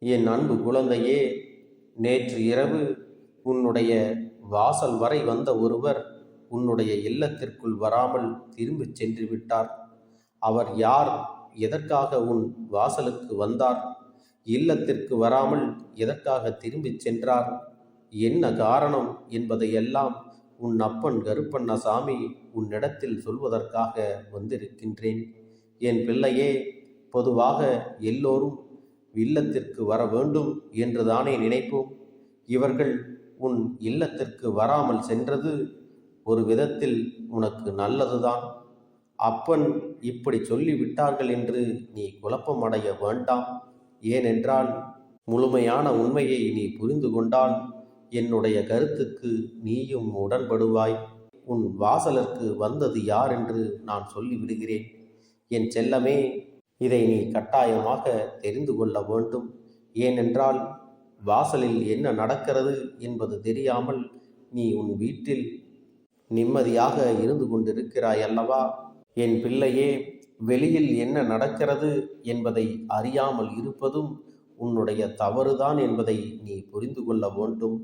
என் அன்பு குழந்தையே நேற்று இரவு உன்னுடைய வாசல் வரை வந்த ஒருவர் உன்னுடைய இல்லத்திற்குள் வராமல் திரும்பிச் சென்று விட்டார். அவர் யார்? எதற்காக உன் வாசலுக்கு வந்தார்? இல்லத்திற்கு வராமல் எதற்காக திரும்பிச் சென்றார்? என்ன காரணம் என்பதையெல்லாம் உன் அப்பன் கருப்பண்ணசாமி உன்னிடத்தில் சொல்வதற்காக வந்திருக்கின்றேன். என் பிள்ளையே பொதுவாக எல்லோரும் இல்லத்திற்கு வர வேண்டும் என்றுதானே நினைப்போம்? இவர்கள் உன் இல்லத்திற்கு வராமல் சென்றது ஒரு விதத்தில் உனக்கு நல்லதுதான். அப்பன் இப்படி சொல்லிவிட்டார்கள் என்று நீ குழப்பமடைய வேண்டாம். ஏனென்றால் முழுமையான உண்மையை நீ புரிந்து கொண்டால் என்னுடைய கருத்துக்கு நீயும் உடன்படுவாய். உன் வாசலுக்கு வந்தது யார் என்று நான் சொல்லிவிடுகிறேன். என் செல்லமே இதை நீ கட்டாயமாக தெரிந்து கொள்ள வேண்டும். ஏனென்றால் வாசலில் என்ன நடக்கிறது என்பது தெரியாமல் நீ உன் வீட்டில் நிம்மதியாக இருந்து கொண்டிருக்கிறாய் அல்லவா என் பிள்ளையே வெளியில் என்ன நடக்கிறது என்பதை அறியாமல் இருப்பதும் உன்னுடைய தவறுதான் என்பதை நீ புரிந்து கொள்ள வேண்டும்.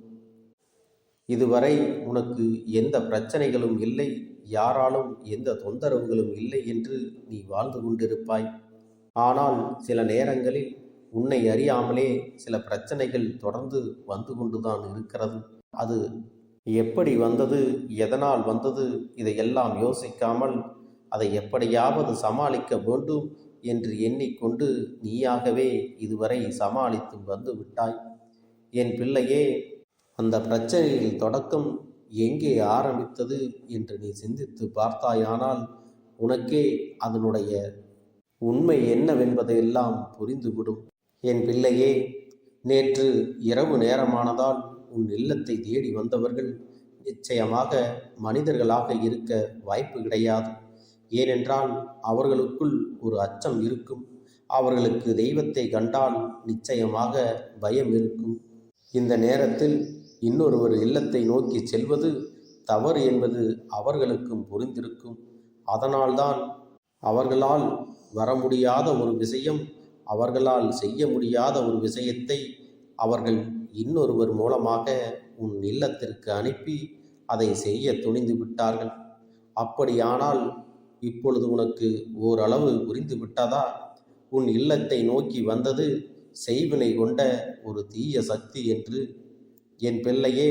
இதுவரை உனக்கு எந்த பிரச்சனைகளும் இல்லை. யாராலும் எந்த தொந்தரவுகளும் இல்லை என்று நீ வாழ்ந்து கொண்டிருப்பாய். ஆனால் சில நேரங்களில் உன்னை அறியாமலே சில பிரச்சனைகள் தொடர்ந்து வந்து கொண்டுதான் இருக்கிறது. அது எப்படி வந்தது எதனால் வந்தது இதையெல்லாம் யோசிக்காமல் அதை எப்படியாவது சமாளிக்க வேண்டும் என்று எண்ணிக்கொண்டு நீயாகவே இதுவரை சமாளித்து வந்து விட்டாய். என் பிள்ளையே அந்த பிரச்சனையில் தொடக்கம் எங்கே ஆரம்பித்தது என்று நீ சிந்தித்து பார்த்தாயானால் உனக்கே அதனுடைய உண்மை என்னவென்பதையெல்லாம் புரிந்துவிடும். என் பிள்ளையே நேற்று இரவு நேரமானதால் உன் இல்லத்தை தேடி வந்தவர்கள் நிச்சயமாக மனிதர்களாக இருக்க வாய்ப்பு கிடையாது. ஏனென்றால் அவர்களுக்குள் ஒரு அச்சம் இருக்கும். அவர்களுக்கு தெய்வத்தை கண்டால் நிச்சயமாக பயம் இருக்கும். இந்த நேரத்தில் இன்னொருவர் இல்லத்தை நோக்கி செல்வது தவறு என்பது அவர்களுக்கும் புரிந்திருக்கும். அதனால்தான் அவர்களால் வர முடியாத ஒரு விஷயம் அவர்களால் செய்ய முடியாத ஒரு விஷயத்தை அவர்கள் இன்னொருவர் மூலமாக உன் இல்லத்திற்கு அனுப்பி அதை செய்ய துணிந்து விட்டார்கள். அப்படியானால் இப்பொழுது உனக்கு ஓரளவு புரிந்து விட்டதா? உன் இல்லத்தை நோக்கி வந்தது செய்வினை கொண்ட ஒரு தீய சக்தி என்று. என் பிள்ளையே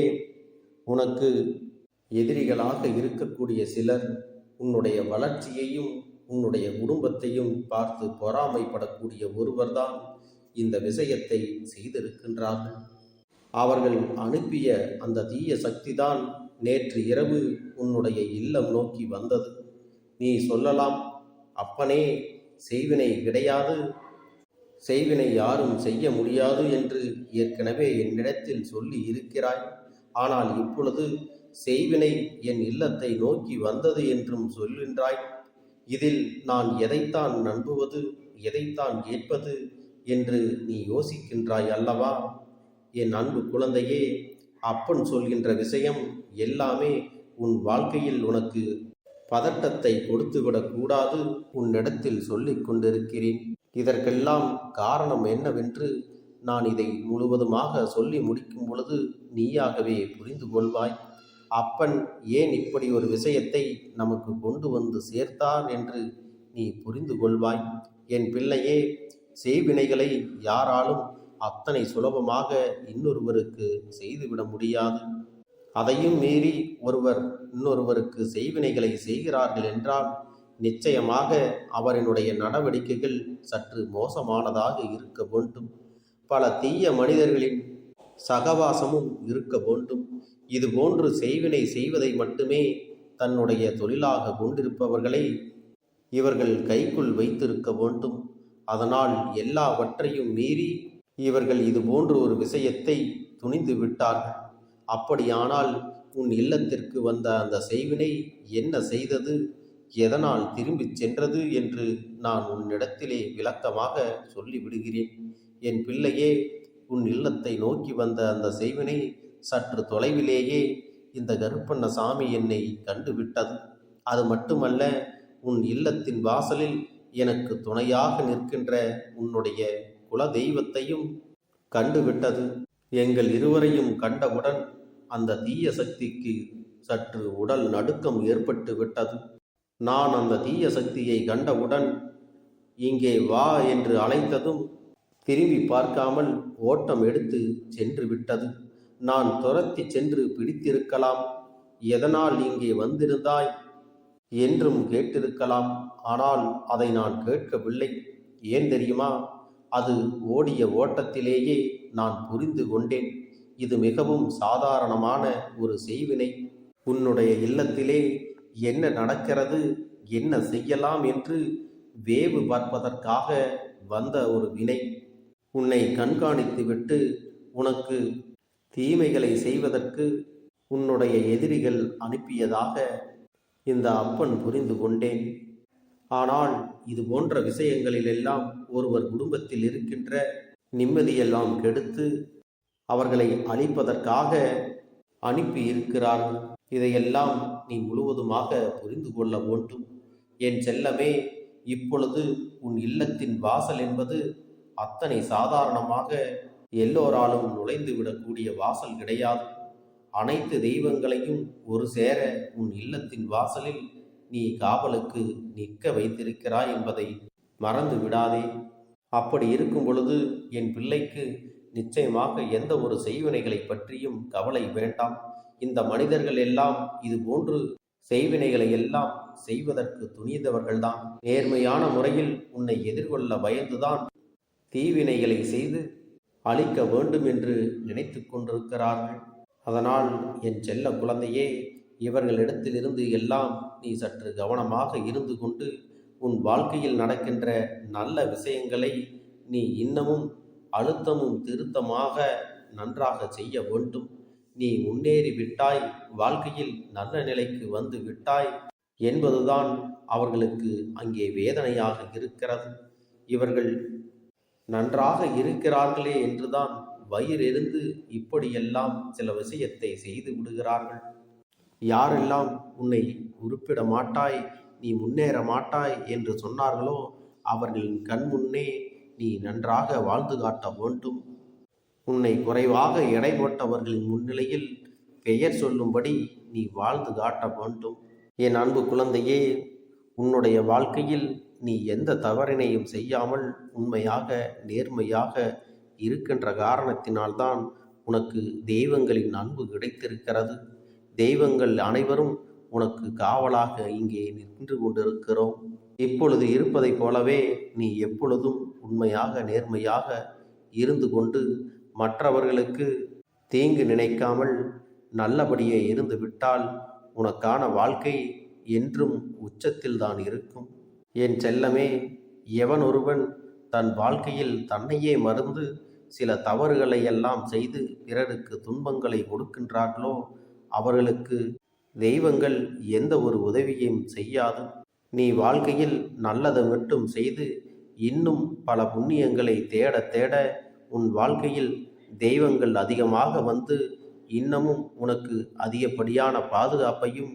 உனக்கு எதிரிகளாக இருக்கக்கூடிய சிலர் உன்னுடைய வளர்ச்சியையும் உன்னுடைய குடும்பத்தையும் பார்த்து பொறாமைப்படக்கூடிய ஒருவர்தான் இந்த விஷயத்தை செய்திருக்கின்றார்கள். அவர்கள் அனுப்பிய அந்த தீய சக்திதான் நேற்று இரவு உன்னுடைய இல்லம் நோக்கி வந்தது. நீ சொல்லலாம் அப்பனே செய்வினை கிடையாது. செய்வினை யாரும் செய்ய முடியாது என்று ஏற்கனவே என்னிடத்தில் சொல்லி இருக்கிறாய். ஆனால் இப்பொழுது செய்வினை என் இல்லத்தை நோக்கி வந்தது என்றும் சொல்கின்றாய். இதில் நான் எதைத்தான் நம்புவது எதைத்தான் கேட்பது என்று நீ யோசிக்கின்றாய் அல்லவா? என் அன்பு குழந்தையே அப்பன் சொல்கின்ற விஷயம் எல்லாமே உன் வாழ்க்கையில் உனக்கு பதட்டத்தை கொடுத்துவிடக்கூடாது உன்னிடத்தில் சொல்லிக் கொண்டிருக்கிறேன். இதற்கெல்லாம் காரணம் என்னவென்று நான் இதை முழுவதுமாக சொல்லி முடிக்கும் பொழுது நீயாகவே புரிந்து கொள்வாய். அப்பன் ஏன் இப்படி ஒரு விஷயத்தை நமக்கு கொண்டு வந்து சேர்த்தார் என்று நீ புரிந்து கொள்வாய். என் பிள்ளையே செய்வினைகளை யாராலும் அத்தனை சுலபமாக இன்னொருவருக்கு செய்துவிட முடியாது. அதையும் மீறி ஒருவர் இன்னொருவருக்கு செய்வினைகளை செய்கிறார்கள் என்றால் நிச்சயமாக அவரினுடைய நடவடிக்கைகள் சற்று மோசமானதாக இருக்க வேண்டும். பல தீய மனிதர்களின் சகவாசமும் இருக்க வேண்டும். இது போன்று செய்வினை செய்வதை மட்டுமே தன்னுடைய தொழிலாக கொண்டிருப்பவர்களை இவர்கள் கைக்குள் வைத்திருக்க வேண்டும். அதனால் எல்லாவற்றையும் மீறி இவர்கள் இதுபோன்று ஒரு விஷயத்தை துணிந்து விட்டார்கள். அப்படியானால் உன் இல்லத்திற்கு வந்த அந்த செய்வினை என்ன செய்தது? எதனால் திரும்பிச் சென்றது என்று நான் உன்னிடத்திலே விளக்கமாக சொல்லிவிடுகிறேன். என் பிள்ளையே உன் இல்லத்தை நோக்கி வந்த அந்த செய்வினை சற்று தொலைவிலேயே இந்த கருப்பண்ண சாமி என்னை கண்டுவிட்டது. அது மட்டுமல்ல உன் இல்லத்தின் வாசலில் எனக்கு துணையாக நிற்கின்ற உன்னுடைய குல தெய்வத்தையும் கண்டுவிட்டது. எங்கள் இருவரையும் கண்டவுடன் அந்த தீய சக்திக்கு சற்று உடல் நடுக்கம் ஏற்பட்டு விட்டது. நான் அந்த தீய சக்தியை கண்டவுடன் இங்கே வா என்று அழைத்ததும் திரும்பி பார்க்காமல் ஓட்டம் எடுத்து சென்று விட்டது. நான் துரத்தி சென்று பிடித்திருக்கலாம். எதனால் இங்கே வந்திருந்தாய்? என்றும் கேட்டிருக்கலாம். ஆனால் அதை நான் கேட்கவில்லை. ஏன் தெரியுமா? அது ஓடிய ஓட்டத்திலேயே நான் புரிந்து கொண்டேன். இது மிகவும் சாதாரணமான ஒரு செய்வினை. உன்னுடைய இல்லத்திலே என்ன நடக்கிறது? என்ன செய்யலாம் என்று வேவு பார்ப்பதற்காக வந்த ஒரு வினை. உன்னை கண்காணித்துவிட்டு உனக்கு தீமைகளை செய்வதற்கு உன்னுடைய எதிரிகள் அனுப்பியதாக இந்த அப்பன் புரிந்து கொண்டேன். ஆனால் இது போன்ற விஷயங்களிலெல்லாம் ஒருவர் குடும்பத்தில் இருக்கின்ற நிம்மதியெல்லாம் கெடுத்து அவர்களை அழிப்பதற்காக அனுப்பி இருக்கிறார்கள் இதையெல்லாம் நீ முழுவதுமாக புரிந்து கொள்ள வேண்டும். என் செல்லமே இப்பொழுது உன் இல்லத்தின் வாசல் என்பது அத்தனை சாதாரணமாக எல்லோராலும் நுழைந்து விடக்கூடிய வாசல் கிடையாது. அனைத்து தெய்வங்களையும் ஒரு சேர உன் இல்லத்தின் வாசலில் நீ காவலுக்கு நிற்க வைத்திருக்கிறாய் என்பதை மறந்து விடாதே. அப்படி இருக்கும் பொழுது என் பிள்ளைக்கு நிச்சயமாக எந்த ஒரு செய்வினைகளை பற்றியும் கவலை வேண்டாம். இந்த மனிதர்கள் எல்லாம் இது போன்று செய்வினைகளை எல்லாம் செய்வதற்கு துணிந்தவர்கள்தான். நேர்மையான முறையில் உன்னை எதிர்கொள்ள பயந்துதான் தீவினைகளை செய்து அழிக்க வேண்டும் என்று நினைத்து கொண்டிருக்கிறார்கள். அதனால் என் செல்ல குழந்தையே இவர்களிடத்திலிருந்து எல்லாம் நீ சற்று கவனமாக இருந்து கொண்டு உன் வாழ்க்கையில் நடக்கின்ற நல்ல விஷயங்களை நீ இன்னமும் அழுத்தமும் திருத்தமாக நன்றாக செய்ய வேண்டும். நீ முன்னேறி விட்டாய் வாழ்க்கையில் நல்ல நிலைக்கு வந்து விட்டாய் என்பதுதான் அவர்களுக்கு அங்கே வேதனையாக இருக்கிறது. இவர்கள் நன்றாக இருக்கிறார்களே என்றுதான் வயிறெறிந்து இப்படியெல்லாம் சில விஷயத்தை செய்து விடுகிறார்கள். யாரெல்லாம் உன்னை உருப்பிட மாட்டாய் நீ முன்னேற மாட்டாய் என்று சொன்னார்களோ அவர்களின் கண் முன்னே நீ நன்றாக வாழ்ந்து காட்ட வேண்டும். உன்னை குறைவாக எடை போட்டவர்களின் முன்னிலையில் பெயர் சொல்லும்படி நீ வாழ்ந்து காட்ட வேண்டும். என் அன்பு குழந்தையே உன்னுடைய வாழ்க்கையில் நீ எந்த தவறினையும் செய்யாமல் உண்மையாக நேர்மையாக இருக்கின்ற காரணத்தினால்தான் உனக்கு தெய்வங்களின் அன்பு கிடைத்திருக்கிறது. தெய்வங்கள் அனைவரும் உனக்கு காவலாக இங்கே நின்று கொண்டிருக்கிறோம். இப்பொழுது இருப்பதைப் போலவே நீ எப்பொழுதும் உண்மையாக நேர்மையாக இருந்து கொண்டு மற்றவர்களுக்கு தீங்கு நினைக்காமல் நல்லபடியே இருந்து விட்டால் உனக்கான வாழ்க்கை என்றும் உச்சத்தில் தான் இருக்கும். என் செல்லமே எவன் ஒருவன் தன் வாழ்க்கையில் தன்னையே மறந்து சில தவறுகளை எல்லாம் செய்து பிறருக்கு துன்பங்களை கொடுக்கின்றார்களோ அவர்களுக்கு தெய்வங்கள் எந்த ஒரு உதவியும் செய்யாது. நீ வாழ்க்கையில் நல்லதை மட்டும் செய்து இன்னும் பல புண்ணியங்களை தேட தேட உன் வாழ்க்கையில் தெய்வங்கள் அதிகமாக வந்து இன்னமும் உனக்கு அதிகப்படியான பாதுகாப்பையும்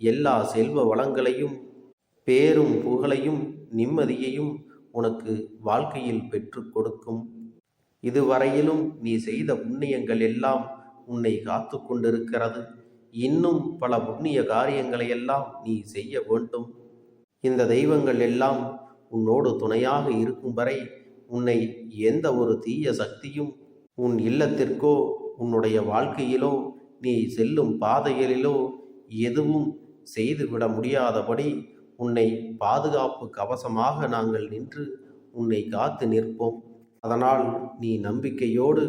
எல்லா செல்வ வளங்களையும் பேரும் புகழையும் நிம்மதியையும் உனக்கு வாழ்க்கையில் பெற்று கொடுக்கும். இதுவரையிலும் நீ செய்த புண்ணியங்கள் எல்லாம் உன்னை காத்து கொண்டிருக்கிறது. இன்னும் பல புண்ணிய காரியங்களை எல்லாம் நீ செய்ய வேண்டும். இந்த தெய்வங்கள் எல்லாம் உன்னோடு துணையாக இருக்கும் வரை உன்னை எந்த ஒரு தீய சக்தியும் உன் இல்லத்திற்கோ உன்னுடைய வாழ்க்கையிலோ நீ செல்லும் பாதைகளிலோ எதுவும் செய்துவிட முடியாதபடி உன்னை பாதுகாப்பு கவசமாக நாங்கள் நின்று உன்னை காத்து நிற்போம். அதனால் நீ நம்பிக்கையோடு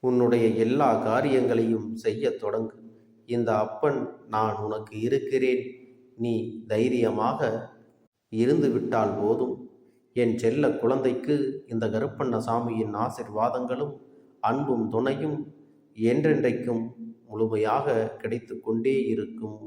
உன்னுடைய எல்லா காரியங்களையும் செய்யத் தொடங்கு. இந்த அப்பன் நான் உனக்கு இருக்கிறேன். நீ தைரியமாக இருந்து விட்டால் போதும். என் செல்ல குழந்தைக்கு இந்த கருப்பண்ண சாமியின் ஆசிர்வாதங்களும் அன்பும் துணையும் என்றென்றைக்கும் முழுமையாக கிடைத்து கொண்டே இருக்கும்.